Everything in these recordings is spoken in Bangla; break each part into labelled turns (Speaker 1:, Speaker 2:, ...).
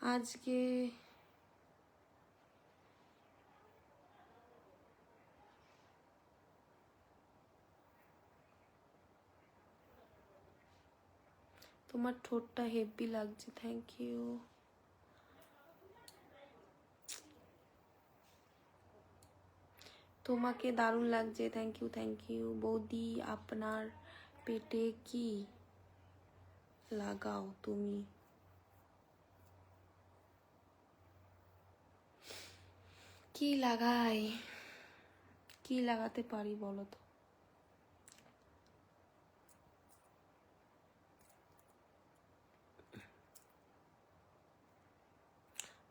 Speaker 1: আজকে তোমার ঠোঁটটা হেভি লাগছে থ্যাংক ইউ তোমাকে দারুণ লাগছে থ্যাংক ইউ থ্যাংক ইউ বৌদি আপনার পেটে কি লাগাও তুমি কি লাগাই? কি লাগাতে পারি বলো তো?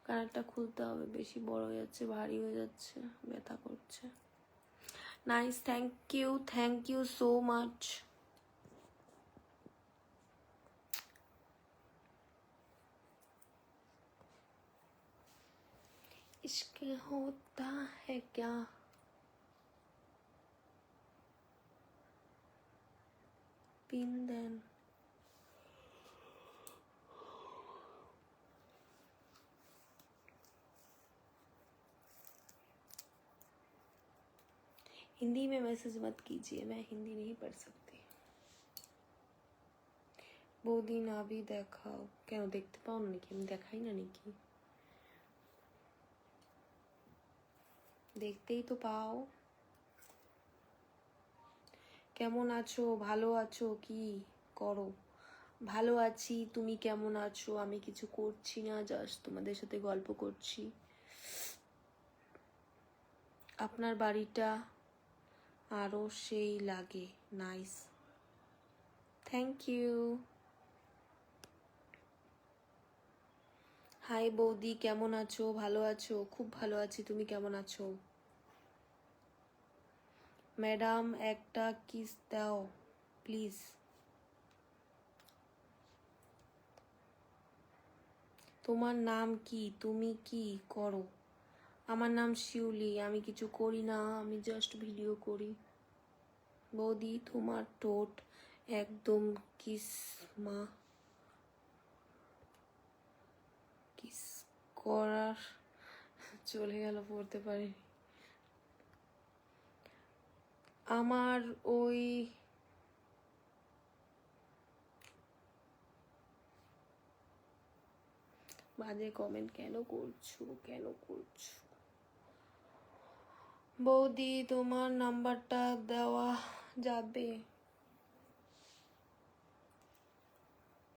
Speaker 1: কানেরটা খুলতে হবে, বেশি বড় হয়ে যাচ্ছে, ভারী হয়ে যাচ্ছে, ব্যথা করছে। Nice thank you thank you so much इश्क होता है क्या পিন দেন हिंदी में मैसेज मत कीजिए मैं हिंदी नहीं पढ़ सकती বৌদি নাভি দেখাও কেন দেখতে পাও না নাকি আমি দেখাই না নাকি দেখতেই তো পাও। কেমন আছো? ভালো আছো? কি করো? ভালো আছি, তুমি কেমন আছো? আমি কিছু করছি না জাস্ট তোমাদের সাথে গল্প করছি। আপনার বাড়িটা আরও সেই লাগে নাইস থ্যাংক ইউ হাই বৌদি, কেমন আছো? ভালো আছো? খুব ভালো আছি। তুমি কেমন আছো? ম্যাডাম, একটা কিস দাও, প্লিজ। তোমার নাম কি? তুমি কি করো? আমার নাম শিউলি। আমি কিছু করি না, আমি জাস্ট ভিডিও করি। বৌদি, তোমার টোট একদম কিসমা কিস করার চলে গেল, পড়তে পারি আমার ওই বাজে কমেন্ট কেন করছ কেন করছ? বৌদি, তোমার নাম্বারটা দেওয়া যাবে?